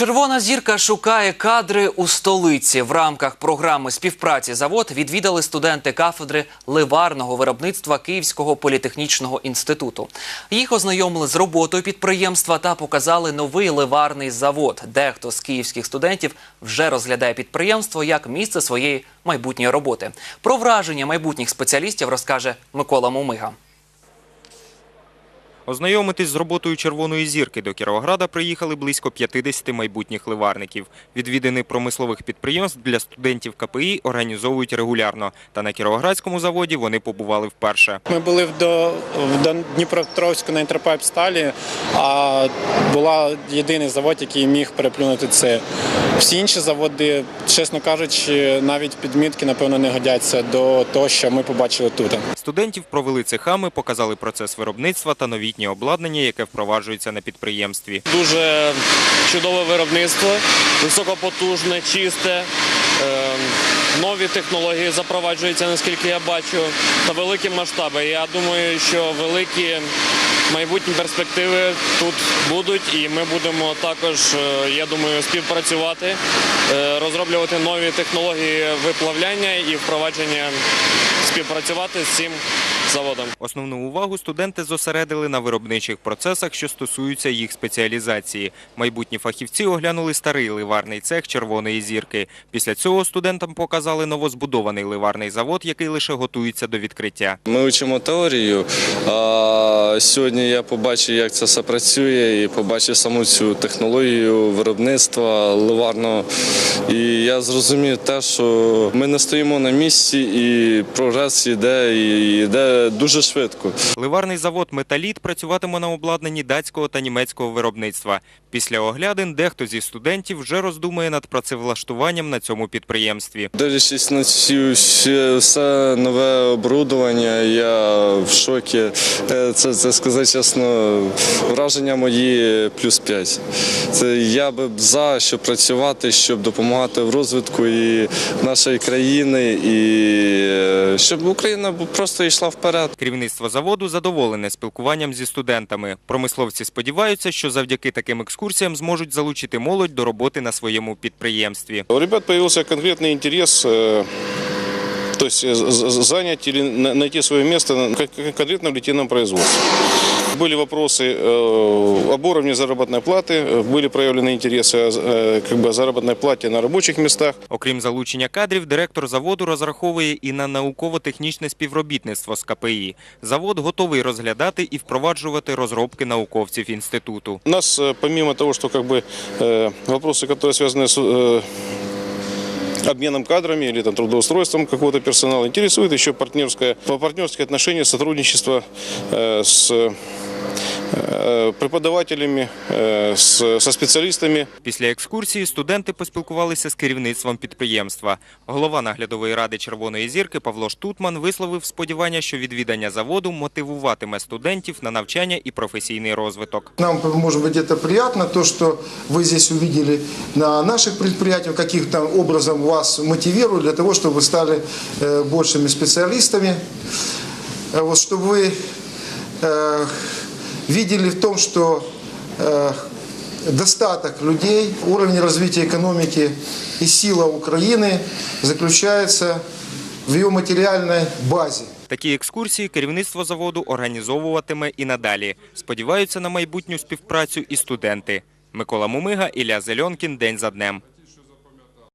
Червона зірка шукає кадри у столиці. В рамках програми співпраці завод відвідали студенти кафедри ливарного виробництва Київського політехнічного інституту. Їх ознайомили з роботою підприємства та показали новий ливарний завод. Дехто з київських студентів вже розглядає підприємство як місце своєї майбутньої роботи. Про враження майбутніх спеціалістів розкаже Микола Мумига. Ознайомитись з роботою червоної зірки до Кіровограда приїхали близько 50 майбутніх ливарників. Відвідини промислових підприємств для студентів КПІ організовують регулярно. Та на Кіровоградському заводі вони побували вперше. Ми були в, Дніпропетровську на Інтерпайп Сталі, а була єдиний завод, який міг переплюнути це. Всі інші заводи, чесно кажучи, навіть підмітки, напевно, не годяться до того, що ми побачили тут. Студентів провели цехами, показали процес виробництва та новітнє обладнання, яке впроваджується на підприємстві. Дуже чудове виробництво, високопотужне, чисте. Е, Нові технології запроваджуються, наскільки я бачу, та великі масштаби. Я думаю, що великі майбутні перспективи тут будуть, і ми будемо також, е, я думаю, співпрацювати, е, розроблювати нові технології виплавляння і впровадження, співпрацювати з цим заводом. Основну увагу студенти зосередили на виробничих процесах, що стосуються їх спеціалізації. Майбутні фахівці оглянули старий ливарний цех червоної зірки. Після цього студентам показали новозбудований ливарний завод, який лише готується до відкриття. Ми вчимо теорію. А сьогодні я побачив, як це все працює, і побачив саму цю технологію виробництва ливарного. І я зрозумів те, що ми не стоїмо на місці, і прогрес йде і йде дуже швидко. Ливарний завод Металіт працюватиме на обладнанні датського та німецького виробництва. Після оглядин дехто зі студентів вже роздумує над працевлаштуванням на цьому підприємстві. Дивлячись на ці всі- все нове оборудовання, я в шокі. Е, Це, це сказати чесно, враження мої плюс 5. Це я би за, щоб працювати, щоб допомагати в розвитку і нашої країни, і е, щоб Україна просто йшла вперед. Керівництво заводу задоволене спілкуванням зі студентами. Промисловці сподіваються, що завдяки таким екскурсіям зможуть залучити молодь до роботи на своєму підприємстві. У ребят з'явився конкретний интерес, э, то есть э, з- з- занять или на- найти свое место на- кон- кон- конкретно в литейном производстве. Были вопросы э, об уровне заработной платы, э, были проявлены интересы э, как бы, о заработной плате на рабочих местах. Окрім залучення кадрів, директор заводу розраховує і на науково-технічне співробітництво з КПІ. Завод готовий розглядати і впроваджувати розробки науковців інституту. У нас, э, помимо того, что как бы, э, вопросы, которые связаны с э, обменом кадрами или там, трудоустройством какого-то персонала, интересует еще партнерское, партнерские отношения, сотрудничество э, с преподавателями, э, с- со специалистами. Після екскурсії студенти поспілкувалися з керівництвом підприємства. Голова наглядової ради Червоної зірки Павло Штутман висловив сподівання, що відвідання заводу мотивуватиме студентів на навчання і професійний розвиток. Нам, может быть, это приятно, то, что вы здесь увидели на наших предприятиях, каким-то образом вас мотивирует для того, чтобы вы стали э, большими специалистами, Э, вот, чтобы вы э, видели в том, что э, достаток людей, уровень развития экономики и сила Украины заключается в ее материальной базе. Такі екскурсії керівництво заводу організовуватиме і надалі. Сподіваються на майбутню співпрацю і студенти. Микола Мумига, Ілля Зельонкін. День за днем.